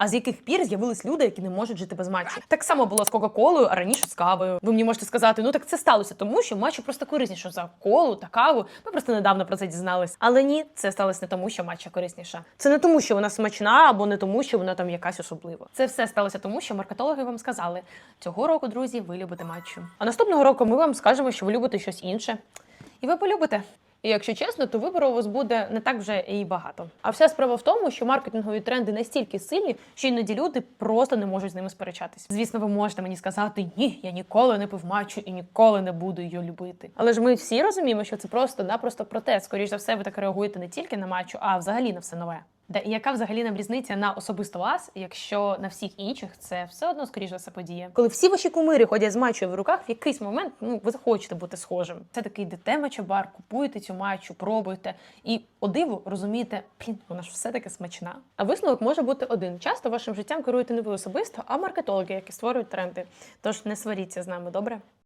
а з яких пір з'явились люди, які не можуть жити без матчу. Так само було з Кока-Колою, а раніше з кавою. Ви мені можете сказати, ну так це сталося, тому що матча просто корисніше за колу та каву. Ми просто недавно про це дізнались. Але ні, це сталося не тому, що матча корисніша. Це не тому, що вона смачна, або не тому, що вона там якась особлива. Це все сталося тому, що маркетологи вам сказали: цього року, друзі, ви любите матчу. А наступного року ми вам скажемо, що ви любите щось інше. І ви полюбите. І якщо чесно, то вибору у вас буде не так вже і багато. А вся справа в тому, що маркетингові тренди настільки сильні, що іноді люди просто не можуть з ними сперечатись. Звісно, ви можете мені сказати, ні, я ніколи не пив матчу і ніколи не буду її любити. Але ж ми всі розуміємо, що це просто-напросто протест. Скоріше за все, ви так реагуєте не тільки на матчу, а взагалі на все нове. Да, і яка взагалі нам різниця на особисто вас, якщо на всіх інших це все одно скоріше за все подія? Коли всі ваші кумири ходять з матчою в руках, в якийсь момент ну ви захочете бути схожим. Це такий йдете мачобар, купуєте цю матчу, пробуєте, і о диву розумієте, блін, вона ж все таки смачна. А висновок може бути один. Часто вашим життям керуєте не ви особисто, а маркетологи, які створюють тренди. Тож не сваріться з нами, добре?